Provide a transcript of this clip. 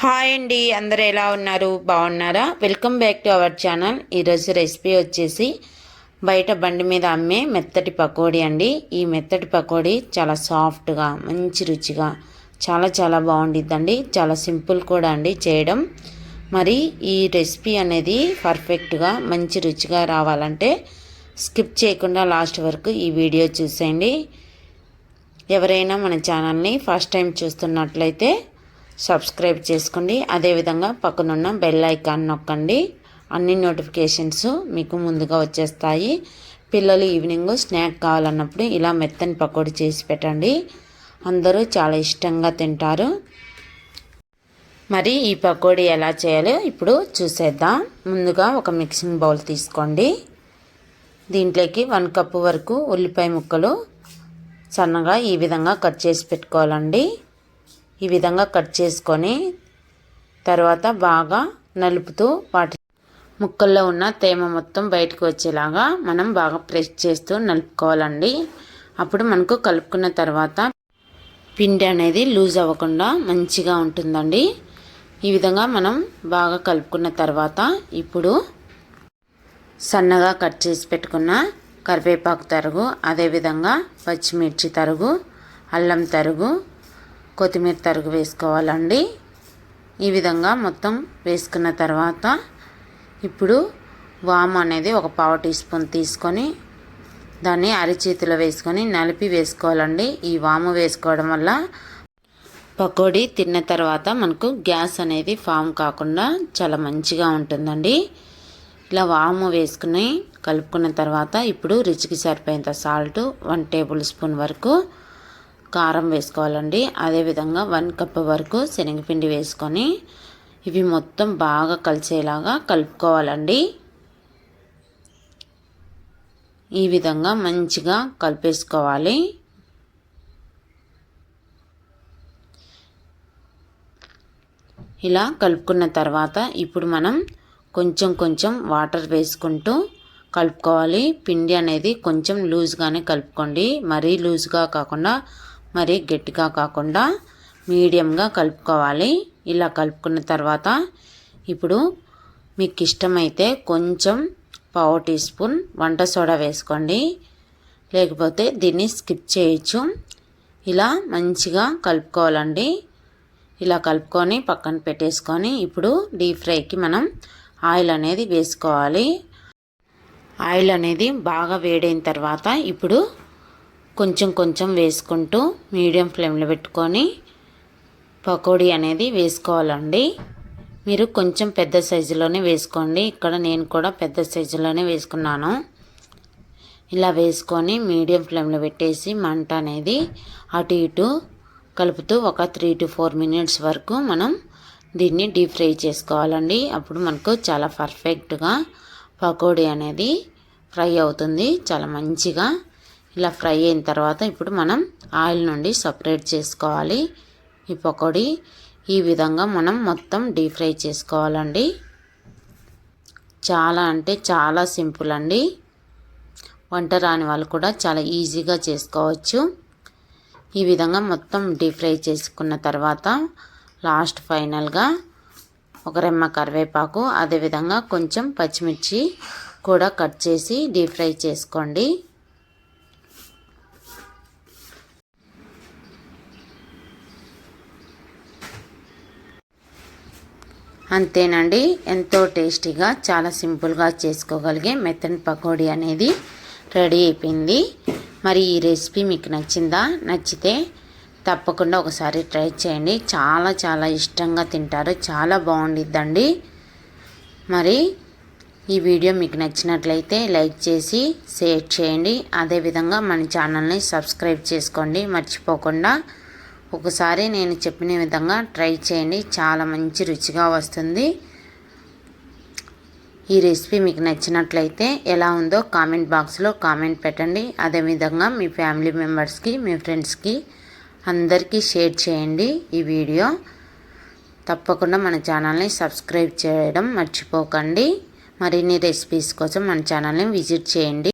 Hi అండి అందరు ఎలా ఉన్నారు? బాగున్నారా? Welcome back to our channel ఈరోజు రెసిపీ వచ్చేసి బయట బండి మీద అమ్మే మెత్తటి పకోడీ అండి. ఈ మెత్తటి పకోడీ చాలా సాఫ్ట్గా మంచి రుచిగా చాలా చాలా బాగుండిద్దండి. చాలా సింపుల్ కూడా అండి చేయడం. మరి ఈ రెసిపీ అనేది పర్ఫెక్ట్గా మంచి రుచిగా రావాలంటే స్కిప్ చేయకుండా లాస్ట్ వరకు ఈ వీడియో చూసేయండి. ఎవరైనా మన ఛానల్ని ఫస్ట్ టైం చూస్తున్నట్లయితే సబ్స్క్రైబ్ చేసుకోండి. అదేవిధంగా పక్కనున్న బెల్ ఐకాన్ నొక్కండి. అన్ని నోటిఫికేషన్స్ మీకు ముందుగా వచ్చేస్తాయి. పిల్లలు ఈవినింగ్ స్నాక్ కావాలన్నప్పుడు ఇలా మెత్తని పకోడీ చేసి పెట్టండి. అందరూ చాలా ఇష్టంగా తింటారు. మరి ఈ పకోడీ ఎలా చేయాలో ఇప్పుడు చూసేద్దాం. ముందుగా ఒక మిక్సింగ్ బౌల్ తీసుకోండి. దీంట్లోకి వన్ కప్పు వరకు ఉల్లిపాయ ముక్కలు సన్నగా ఈ విధంగా కట్ చేసి పెట్టుకోవాలండి. ఈ విధంగా కట్ చేసుకొని తర్వాత బాగా నలుపుతూ వాటి ముక్కల్లో ఉన్న తేమ మొత్తం బయటకు వచ్చేలాగా మనం బాగా ప్రెస్ చేస్తూ నలుపుకోవాలండి. అప్పుడు మనకు కలుపుకున్న తర్వాత పిండి అనేది లూజ్ అవ్వకుండా మంచిగా ఉంటుందండి. ఈ విధంగా మనం బాగా కలుపుకున్న తర్వాత ఇప్పుడు సన్నగా కట్ చేసి పెట్టుకున్న కరివేపాకు తరుగు అదేవిధంగా పచ్చిమిర్చి తరుగు అల్లం తరుగు కొత్తిమీర తరుగు వేసుకోవాలండి. ఈ విధంగా మొత్తం వేసుకున్న తర్వాత ఇప్పుడు వాము అనేది ఒక పావు టీ స్పూన్ తీసుకొని దాన్ని అరిచేతిలో వేసుకొని నలిపి వేసుకోవాలండి. ఈ వాము వేసుకోవడం వల్ల పకోడీ తిన్న తర్వాత మనకు గ్యాస్ అనేది ఫామ్ కాకుండా చాలా మంచిగా ఉంటుందండి. ఇలా వాము వేసుకుని కలుపుకున్న తర్వాత ఇప్పుడు రుచికి సరిపోయేంత సాల్ట్ వన్ టేబుల్ స్పూన్ వరకు కారం వేసుకోవాలండి. అదేవిధంగా వన్ కప్ వరకు శనగపిండి వేసుకొని ఇవి మొత్తం బాగా కలిసేలాగా కలుపుకోవాలండి. ఈ విధంగా మంచిగా కలిపేసుకోవాలి. ఇలా కలుపుకున్న తర్వాత ఇప్పుడు మనం కొంచెం కొంచెం వాటర్ వేసుకుంటూ కలుపుకోవాలి. పిండి అనేది కొంచెం లూజ్గానే కలుపుకోండి. మరీ లూజ్గా కాకుండా మరి గట్టిగా కాకుండా మీడియంగా కలుపుకోవాలి. ఇలా కలుపుకున్న తర్వాత ఇప్పుడు మీకు ఇష్టమైతే కొంచెం పావు టీ స్పూన్ వంట సోడా వేసుకోండి. లేకపోతే దీన్ని స్కిప్ చేయొచ్చు. ఇలా మంచిగా కలుపుకోవాలండి. ఇలా కలుపుకొని పక్కన పెట్టేసుకొని ఇప్పుడు డీప్ ఫ్రైకి మనం ఆయిల్ అనేది వేసుకోవాలి. ఆయిల్ అనేది బాగా వేడైన తర్వాత ఇప్పుడు కొంచెం కొంచెం వేసుకుంటూ మీడియం ఫ్లేమ్లో పెట్టుకొని పకోడీ అనేది వేసుకోవాలండి. మీరు కొంచెం పెద్ద సైజులోనే వేసుకోండి. ఇక్కడ నేను కూడా పెద్ద సైజులోనే వేసుకున్నాను. ఇలా వేసుకొని మీడియం ఫ్లేమ్లో పెట్టేసి మంట అనేది అటు ఇటు కలుపుతూ ఒక త్రీ టు ఫోర్ మినిట్స్ వరకు మనం దీన్ని డీప్ ఫ్రై చేసుకోవాలండి. అప్పుడు మనకు చాలా పర్ఫెక్ట్గా పకోడీ అనేది ఫ్రై అవుతుంది. చాలా మంచిగా ఇలా ఫ్రై అయిన తర్వాత ఇప్పుడు మనం ఆయిల్ నుండి సపరేట్ చేసుకోవాలి. ఈ పకోడీ ఈ విధంగా మనం మొత్తం డీప్ ఫ్రై చేసుకోవాలండి. చాలా అంటే చాలా సింపుల్ అండి. వంట రాని వాళ్ళు కూడా చాలా ఈజీగా చేసుకోవచ్చు. ఈ విధంగా మొత్తం డీప్ ఫ్రై చేసుకున్న తర్వాత లాస్ట్ ఫైనల్గా ఒక రెమ్మ కరివేపాకు అదేవిధంగా కొంచెం పచ్చిమిర్చి కూడా కట్ చేసి డీప్ ఫ్రై చేసుకోండి. అంతేనండి. ఎంతో టేస్టీగా చాలా సింపుల్గా చేసుకోగలిగే మెత్తని పకోడీ అనేది రెడీ అయిపోయింది. మరి ఈ రెసిపీ మీకు నచ్చిందా? నచ్చితే తప్పకుండా ఒకసారి ట్రై చేయండి. చాలా చాలా ఇష్టంగా తింటారు. చాలా బాగుండిద్దండి. మరి ఈ వీడియో మీకు నచ్చినట్లయితే లైక్ చేసి షేర్ చేయండి. అదేవిధంగా మన ఛానల్ని సబ్స్క్రైబ్ చేసుకోండి. మర్చిపోకుండా ఒకసారి నేను చెప్పిన విధంగా ట్రై చేయండి. చాలా మంచి రుచిగా వస్తుంది. ఈ రెసిపీ మీకు నచ్చినట్లయితే ఎలా ఉందో కామెంట్ బాక్స్లో కామెంట్ పెట్టండి. అదేవిధంగా మీ ఫ్యామిలీ మెంబర్స్కి మీ ఫ్రెండ్స్కి అందరికీ షేర్ చేయండి ఈ వీడియో. తప్పకుండా మన ఛానల్ని సబ్స్క్రైబ్ చేయడం మర్చిపోకండి. మరిన్ని రెసిపీస్ కోసం మన ఛానల్ని విజిట్ చేయండి.